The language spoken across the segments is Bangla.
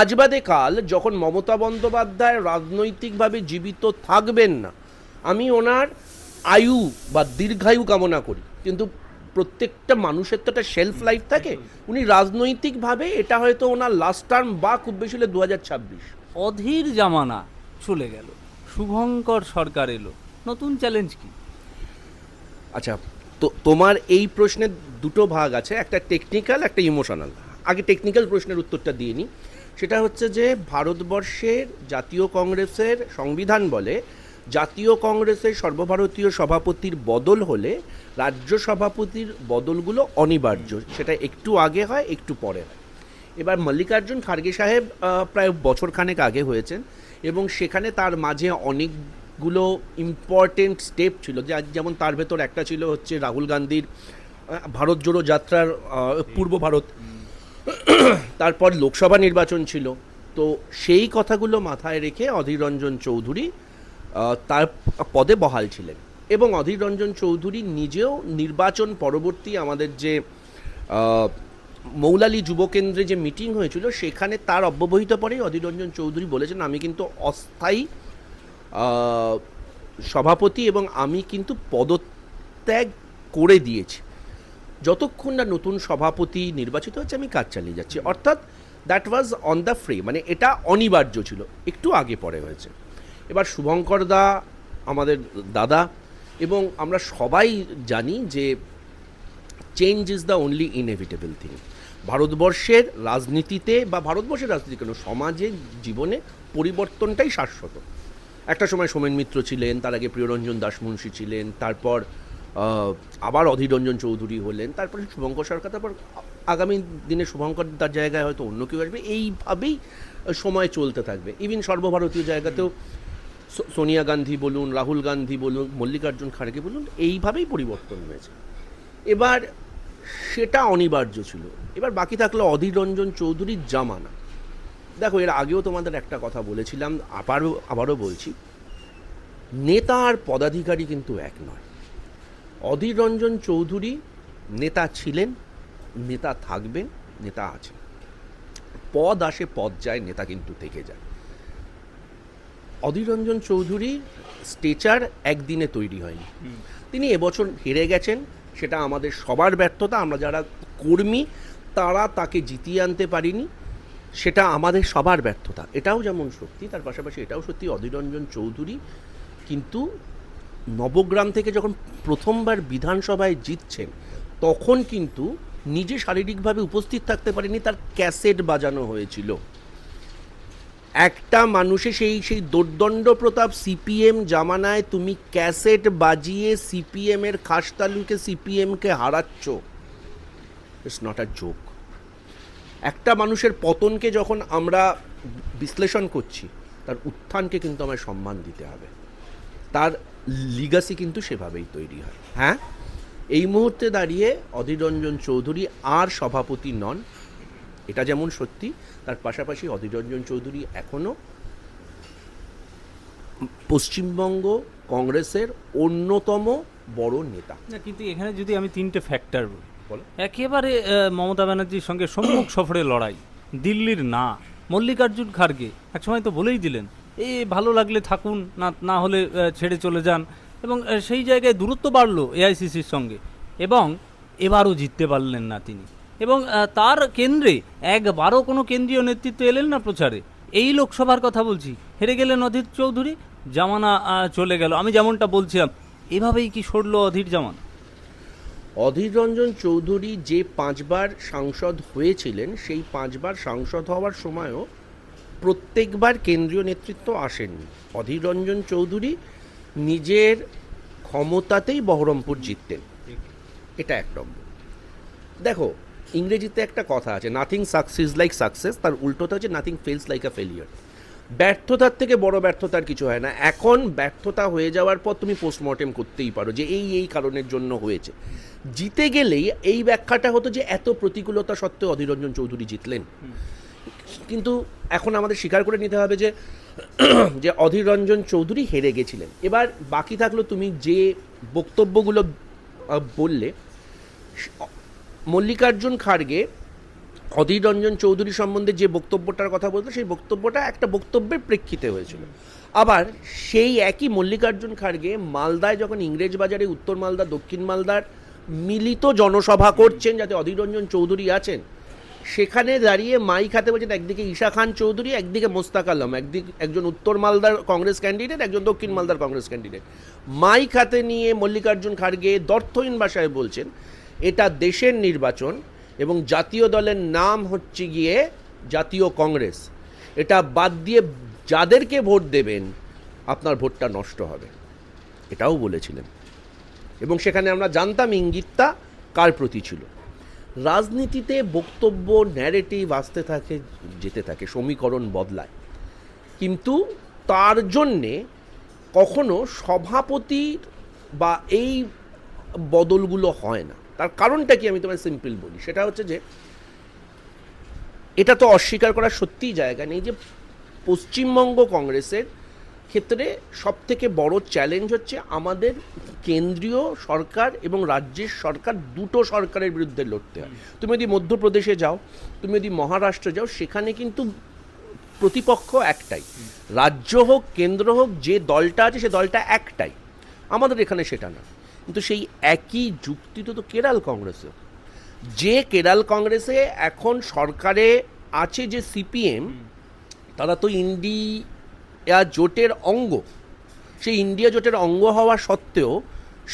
আজ বাদে কাল যখন মমতা বন্দ্যোপাধ্যায় রাজনৈতিকভাবে জীবিত থাকবেন না আমি ওনার আয়ু বা দীর্ঘায়ু কামনা করি। কিন্তু প্রত্যেকটা মানুষের তো একটা শেলফ লাইফ থাকে। উনি রাজনৈতিকভাবে এটা হয়তো ওনার লাস্ট টার্ম বা খুব বেশি হলে দু হাজার ছাব্বিশ। অধীর জামানা চলে গেল। শুভঙ্কর সরকার এলো। নতুন চ্যালেঞ্জ কি? আচ্ছা তো তোমার এই প্রশ্নের দুটো ভাগ আছে একটা টেকনিক্যাল একটা ইমোশনাল আগে টেকনিক্যাল প্রশ্নের উত্তরটা দিয়ে নিই। সেটা হচ্ছে যে ভারতবর্ষের জাতীয় কংগ্রেসের সংবিধান বলে জাতীয় কংগ্রেসের সর্বভারতীয় সভাপতির বদল হলে রাজ্য সভাপতির বদলগুলো অনিবার্য। সেটা একটু আগে হয়, একটু পরে হয়। এবার মল্লিকার্জুন খার্গে সাহেব প্রায় বছরখানেক আগে হয়েছেন এবং সেখানে তার মাঝে অনেকগুলো ইম্পর্টেন্ট স্টেপ ছিল। যে যেমন তার ভেতর একটা ছিল হচ্ছে রাহুল গান্ধীর ভারত জোড়ো যাত্রার পূর্ব ভারত। তারপর লোকসভা নির্বাচন ছিল। তো সেই কথাগুলো মাথায় রেখে অধীর রঞ্জন চৌধুরী তার পদে বহাল ছিলেন। এবং অধীর রঞ্জন চৌধুরী নিজেও নির্বাচন পরবর্তী আমাদের যে মৌলালি যুবকেন্দ্রে যে মিটিং হয়েছিল, সেখানে তার অব্যবহিত পরেই অধীর রঞ্জন চৌধুরী বলেছেন, আমি কিন্তু অস্থায়ী সভাপতি এবং আমি কিন্তু পদত্যাগ করে দিয়েছি। যতক্ষণ না নতুন সভাপতি নির্বাচিত হচ্ছে, আমি কাজ চালিয়ে যাচ্ছি। অর্থাৎ that was on the free মানে এটা অনিবার্য ছিল, একটু আগে পরে হয়েছে। এবার শুভঙ্কর দা, আমাদের দাদা, এবং আমরা সবাই জানি যে change is the only inevitable thing ভারতবর্ষের রাজনীতিতে বা ভারতবর্ষের রাজনীতি কেন, সমাজে, জীবনে পরিবর্তনটাই শাশ্বত। একটা সময় সোমেন মিত্র ছিলেন, তার আগে প্রিয়রঞ্জন দাসমুন্সী ছিলেন, তারপর আবার অধীর রঞ্জন চৌধুরী হলেন, তারপরে শুভঙ্কর সরকার, তারপর আগামী দিনে শুভঙ্কর তার জায়গায় হয়তো অন্য কেউ আসবে, এইভাবেই সময় চলতে থাকবে। ইভিন সর্বভারতীয় জায়গাতেও সোনিয়া গান্ধী বলুন, রাহুল গান্ধী বলুন, মল্লিকার্জুন খাড়গে বলুন, এইভাবেই পরিবর্তন হয়েছে। এবার সেটা অনিবার্য ছিল। এবার বাকি থাকল অধীর রঞ্জন চৌধুরীর জামানা। দেখো, এর আগেও তোমাদের একটা কথা বলেছিলাম আবারও আবারও বলছি, নেতা আর পদাধিকারী কিন্তু এক নয়। অধীর রঞ্জন চৌধুরী নেতা ছিলেন নেতা থাকবেন নেতা আছেন। পদ আসে পদ যায় নেতা কিন্তু থেকে যায়। অধীর রঞ্জন চৌধুরীর স্টেচার একদিনে তৈরি হয়নি। তিনি এবছর হেরে গেছেন সেটা আমাদের সবার ব্যর্থতা আমরা যারা কর্মী তারা তাকে জিতিয়ে আনতে পারিনি সেটা আমাদের সবার ব্যর্থতা। এটাও যেমন সত্যি তার পাশাপাশি এটাও সত্যি অধীররঞ্জন চৌধুরী কিন্তু নবগ্রাম থেকে যখন প্রথমবার বিধানসভায় জিতছেন, তখন কিন্তু নিজে শারীরিকভাবে উপস্থিত থাকতে পারেনি, তার ক্যাসেট বাজানো হয়েছিল। একটা মানুষে সেই সেই দোর্দণ্ড প্রতাপ, সিপিএম জামানায় তুমি ক্যাসেট বাজিয়ে সিপিএম এর খাসতালুকে সিপিএমকে হারাচ্ছ। ইটস নট আ জোক একটা মানুষের পতনকে যখন আমরা বিশ্লেষণ করছি, তার উত্থানকে কিন্তু আমায় সম্মান দিতে হবে। তার লিগাসি কিন্তু সেভাবেই তৈরি হয়। হ্যাঁ? এই মুহূর্তে দাঁড়িয়ে অধীর রঞ্জন চৌধুরী আর সভাপতি নন। এটা যেমন সত্যি তার পাশাপাশি অধীর রঞ্জন চৌধুরী এখনও পশ্চিমবঙ্গ কংগ্রেসের অন্যতম বড় নেতা। কিন্তু এখানে যদি আমি তিনটে ফ্যাক্টর বলি বলো। একেবারে মমতা ব্যানার্জির সঙ্গে সম্মুখ সফরে লড়াই দিল্লির না মল্লিকার্জুন খার্গে একসময় তো বলেই দিলেন এ ভালো লাগলে থাকুন, না না হলে ছেড়ে চলে যান। এবং সেই জায়গায় দূরত্ব বাড়লো এআইসিসির সঙ্গে। এবং এবারও জিততে পারলেন না তিনি। এবং তার কেন্দ্রে একবারও কোনো কেন্দ্রীয় নেতৃত্ব এলেন না প্রচারে। এই লোকসভার কথা বলছি। হেরে গেলেন অধীর চৌধুরী, জামানা চলে গেল। আমি যেমনটা বলছিলাম, এভাবেই কি সরলো অধীর জামান? অধীর রঞ্জন চৌধুরী যে পাঁচবার সাংসদ হয়েছিলেন, সেই পাঁচবার সাংসদ হওয়ার সময়ও প্রত্যেকবার কেন্দ্রীয় নেতৃত্ব আসেননি। অধীর রঞ্জন চৌধুরী নিজের ক্ষমতাতেই বহরমপুর জিততেন। এটা এক নম্বর। দেখো, ইংরেজিতে একটা কথা আছে নাথিং সাকসেস লাইক সাকসেস তার উল্টোটা হচ্ছে nothing fails like a failure ব্যর্থতার থেকে বড় ব্যর্থতার কিছু হয় না। এখন ব্যর্থতা হয়ে যাওয়ার পর তুমি পোস্টমর্টেম করতেই পারো যে এই এই কারণের জন্য হয়েছে। জিতে গেলেই এই ব্যাখ্যাটা হতো যে এত প্রতিকূলতা সত্ত্বেও অধীররঞ্জন চৌধুরী জিতলেন। কিন্তু এখন আমাদের স্বীকার করে নিতে হবে যে যে অধীর রঞ্জন চৌধুরী হেরে গেছিলেন। এবার বাকি থাকল তুমি যে বক্তব্যগুলো বললে মল্লিকার্জুন খাড়গে অধীর রঞ্জন চৌধুরী সম্বন্ধে যে বক্তব্যটার কথা বলতো, সেই বক্তব্যটা একটা বক্তব্যের প্রেক্ষিতে হয়েছিল। আবার সেই একই মল্লিকার্জুন খাড়গে মালদায় যখন ইংরেজ বাজারে উত্তর মালদা, দক্ষিণ মালদার মিলিত জনসভা করছেন যাতে অধীর রঞ্জন চৌধুরী আছেন সেখানে দাঁড়িয়ে মাইক হাতে বলছেন, একদিকে ঈশা খান চৌধুরী, একদিকে মোস্তাক আলম। একদিকে, একজন উত্তর মালদার কংগ্রেস ক্যান্ডিডেট একজন দক্ষিণ মালদার কংগ্রেস ক্যান্ডিডেট মাইক হাতে নিয়ে মল্লিকার্জুন খাড়গে দর্থহীন ভাষায় বলছেন, এটা দেশের নির্বাচন এবং জাতীয় দলের নাম হচ্ছে গিয়ে জাতীয় কংগ্রেস। এটা বাদ দিয়ে যাদেরকে ভোট দেবেন, আপনার ভোটটা নষ্ট হবে। এটাও বলেছিলেন। এবং সেখানে আমরা জানতাম ইঙ্গিতটা কার প্রতি ছিল। রাজনীতিতে বক্তব্য ন্যারেটিভ আসতে থাকে, যেতে থাকে, সমীকরণ বদলায়। কিন্তু তার জন্যে কখনো সভাপতির বা এই বদলগুলো হয় না। তার কারণটা কি আমি তোমায় সিম্পল বলি? সেটা হচ্ছে যে, এটা তো অস্বীকার করার সত্যিই জায়গা নেই যে পশ্চিমবঙ্গ কংগ্রেসের ক্ষেত্রে সব থেকে বড় চ্যালেঞ্জ হচ্ছে আমাদের কেন্দ্রীয় সরকার এবং রাজ্যের সরকার দুটো সরকারের বিরুদ্ধে লড়তে হয়। তুমি যদি মধ্যপ্রদেশে যাও, তুমি যদি মহারাষ্ট্র যাও, সেখানে কিন্তু প্রতিপক্ষ একটাই। রাজ্য হোক, কেন্দ্র হোক, যে দলটা আছে সে দলটা একটাই। আমাদের এখানে সেটা না। কিন্তু সেই একই যুক্তি তো কেরাল কংগ্রেসে যে কেরাল কংগ্রেসে এখন সরকারে আছে যে সিপিএম, তারা তো ইন্ডিয়া জোটের অঙ্গ। সেই ইন্ডিয়া জোটের অঙ্গ হওয়া সত্ত্বেও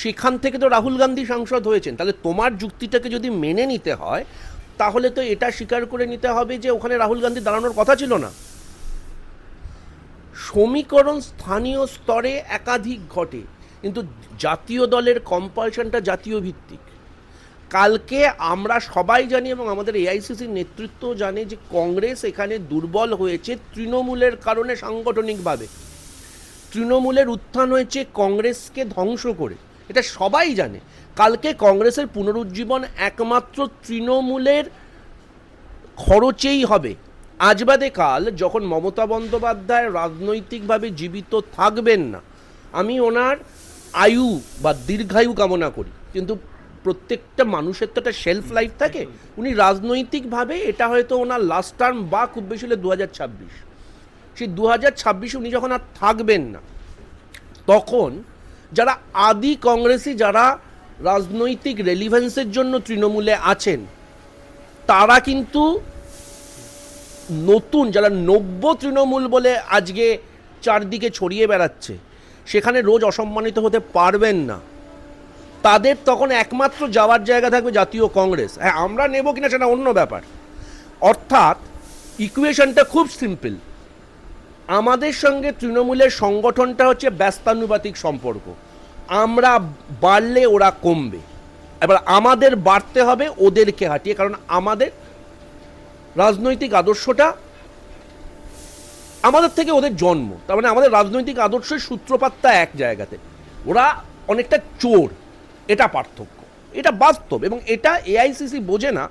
সেখান থেকে তো রাহুল গান্ধী সাংসদ হয়েছেন। তাহলে তোমার যুক্তিটাকে যদি মেনে নিতে হয়, তাহলে তো এটা স্বীকার করে নিতে হবে যে ওখানে রাহুল গান্ধী দাঁড়ানোর কথা ছিল না। সমীকরণ স্থানীয় স্তরে একাধিক ঘটে, কিন্তু জাতীয় দলের কম্পালশনটা জাতীয় ভিত্তিক। কালকে আমরা সবাই জানি এবং আমাদের এআইসিসির নেতৃত্ব জানে যে কংগ্রেস এখানে দুর্বল হয়েছে তৃণমূলের কারণে সাংগঠনিকভাবে। তৃণমূলের উত্থান হয়েছে কংগ্রেসকে ধ্বংস করে। এটা সবাই জানে। কালকে কংগ্রেসের পুনরুজ্জীবন একমাত্র তৃণমূলের খরচেই হবে। আজ বাদে কাল যখন মমতা বন্দ্যোপাধ্যায় রাজনৈতিকভাবে জীবিত থাকবেন না, আমি ওনার আয়ু বা দীর্ঘায়ু কামনা করি। কিন্তু প্রত্যেকটা মানুষের তো একটা সেলফ লাইফ থাকে। উনি রাজনৈতিকভাবে এটা হয়তো ওনার লাস্ট টার্ম বা খুব বেশি হলে দু হাজার ছাব্বিশ। সেই দু হাজার ছাব্বিশে উনি যখন আর থাকবেন না, তখন যারা আদি কংগ্রেসি, যারা রাজনৈতিক রেলিভেন্সের জন্য তৃণমূলে আছেন, তারা কিন্তু নতুন, যারা নব্য তৃণমূল বলে আজকে চারদিকে ছড়িয়ে বেড়াচ্ছে, সেখানে রোজ অসম্মানিত হতে পারবেন না। তাদের তখন একমাত্র যাওয়ার জায়গা থাকবে জাতীয় কংগ্রেস। হ্যাঁ আমরা নেব কিনা সেটা অন্য ব্যাপার। অর্থাৎ, ইকুয়েশনটা খুব সিম্পল। আমাদের সঙ্গে তৃণমূলের সংগঠনটা হচ্ছে ব্যস্তানুপাতিক সম্পর্ক। আমরা বাড়লে ওরা কমবে। এবার আমাদের বাড়তে হবে ওদেরকে হাঁটিয়ে, কারণ আমাদের রাজনৈতিক আদর্শটা আমাদের থেকে ওদের জন্ম। তার মানে আমাদের রাজনৈতিক আদর্শের সূত্রপাতটা এক জায়গাতে। ওরা অনেকটা চোর। এটা পার্থক্য। এটা বাস্তব এবং এটা এআইসিসি বোঝে না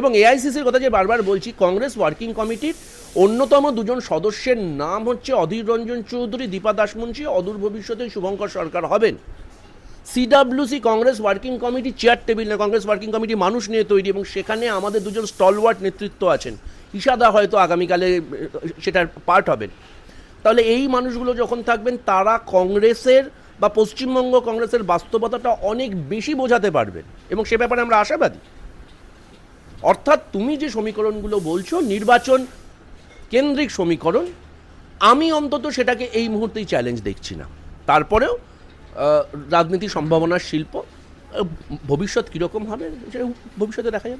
এবং এআইসিসির কথা যে বারবার বলছি, কংগ্রেস ওয়ার্কিং কমিটির অন্যতম দুজন সদস্যের নাম হচ্ছে অধীর রঞ্জন চৌধুরী, দীপা দাসমুন্সী অদূর ভবিষ্যতে শুভঙ্কর সরকার হবেন। CWC Congress working committee chair table না, কংগ্রেস ওয়ার্কিং কমিটি মানুষ নিয়ে তৈরি এবং সেখানে আমাদের দুজন স্টলওয়ার্ড নেতৃত্ব আছেন। ইশাদা হয়তো আগামীকালে সেটার পার্ট হবেন। তাহলে এই মানুষগুলো যখন থাকবেন, তারা কংগ্রেসের বা পশ্চিমবঙ্গ কংগ্রেসের বাস্তবতাটা অনেক বেশি বোঝাতে পারবেন এবং সে ব্যাপারে আমরা আশাবাদী। অর্থাৎ তুমি যে সমীকরণগুলো বলছো, নির্বাচন কেন্দ্রিক সমীকরণ, আমি অন্তত সেটাকে এই মুহূর্তেই চ্যালেঞ্জ দেখছি না। তারপরেও রাজনীতি সম্ভাবনার শিল্প ভবিষ্যৎ কীরকম হবে সেটা ভবিষ্যতে দেখা যাবে।